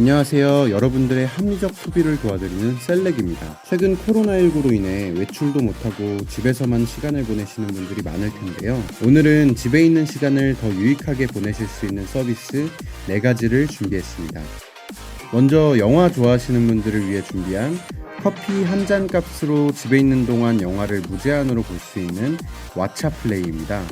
안녕하세요. 여러분들의 합리적 소비를 도와드리는 셀렉입니다. 최근 코로나19로 인해 외출도 못하고 집에서만 시간을 보내시는 분들이 많을 텐데요. 오늘은 집에 있는 시간을 더 유익하게 보내실 수 있는 서비스 4가지를 준비했습니다. 먼저 영화 좋아하시는 분들을 위해 준비한 커피 한 잔 값으로 집에 있는 동안 영화를 무제한으로 볼 수 있는 왓챠 플레이입니다.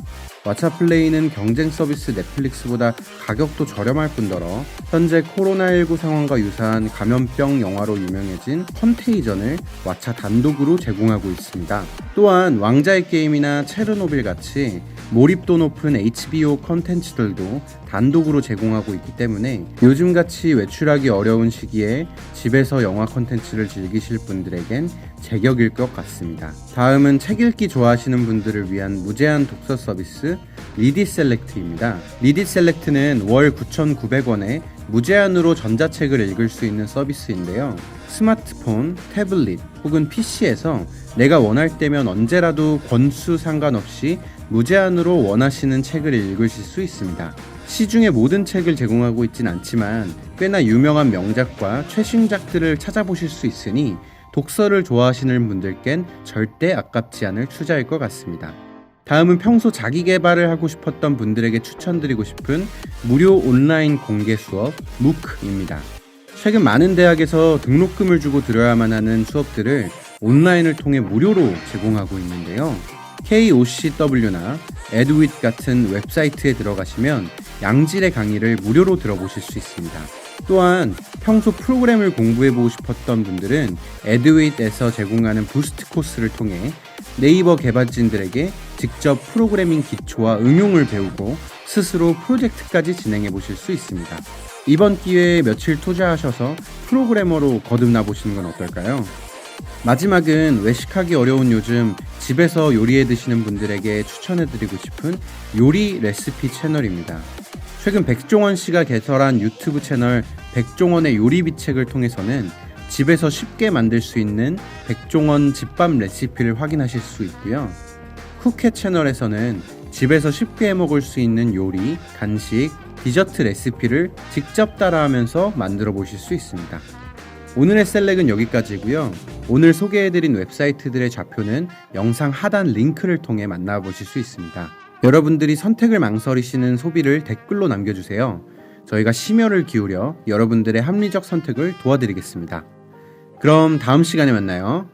왓챠플레이는 경쟁 서비스 넷플릭스보다 가격도 저렴할 뿐더러 현재 코로나19 상황과 유사한 감염병 영화로 유명해진 컨테이전을 왓챠 단독으로 제공하고 있습니다. 또한 왕자의 게임이나 체르노빌 같이 몰입도 높은 HBO 컨텐츠들도 단독으로 제공하고 있기 때문에 요즘같이 외출하기 어려운 시기에 집에서 영화 컨텐츠를 즐기실 분들에겐 제격일 것 같습니다. 다음은 책 읽기 좋아하시는 분들을 위한 무제한 독서 서비스 리디 셀렉트입니다. 리디 셀렉트는 월 9,900원에 무제한으로 전자책을 읽을 수 있는 서비스인데요. 스마트폰, 태블릿 혹은 PC에서 내가 원할 때면 언제라도 권수 상관없이 무제한으로 원하시는 책을 읽으실 수 있습니다. 시중의 모든 책을 제공하고 있진 않지만 꽤나 유명한 명작과 최신작들을 찾아보실 수 있으니 독서를 좋아하시는 분들께는 절대 아깝지 않을 투자일 것 같습니다. 다음은 평소 자기 개발을 하고 싶었던 분들에게 추천드리고 싶은 무료 온라인 공개 수업 MOOC입니다. 최근 많은 대학에서 등록금을 주고 들어야만 하는 수업들을 온라인을 통해 무료로 제공하고 있는데요. KOCW나 에듀윗 같은 웹사이트에 들어가시면 양질의 강의를 무료로 들어보실 수 있습니다. 또한 평소 프로그램을 공부해보고 싶었던 분들은 에듀윗에서 제공하는 부스트 코스를 통해 네이버 개발진들에게 직접 프로그래밍 기초와 응용을 배우고 스스로 프로젝트까지 진행해 보실 수 있습니다. 이번 기회에 며칠 투자하셔서 프로그래머로 거듭나 보시는 건 어떨까요? 마지막은 외식하기 어려운 요즘 집에서 요리해 드시는 분들에게 추천해 드리고 싶은 요리 레시피 채널입니다. 최근 백종원 씨가 개설한 유튜브 채널 백종원의 요리 비책을 통해서는 집에서 쉽게 만들 수 있는 백종원 집밥 레시피를 확인하실 수 있고요. 쿠케 채널에서는 집에서 쉽게 해 먹을 수 있는 요리, 간식, 디저트 레시피를 직접 따라하면서 만들어 보실 수 있습니다. 오늘의 셀렉은 여기까지고요. 오늘 소개해드린 웹사이트들의 좌표는 영상 하단 링크를 통해 만나보실 수 있습니다. 여러분들이 선택을 망설이시는 소비를 댓글로 남겨주세요. 저희가 심혈을 기울여 여러분들의 합리적 선택을 도와드리겠습니다. 그럼 다음 시간에 만나요.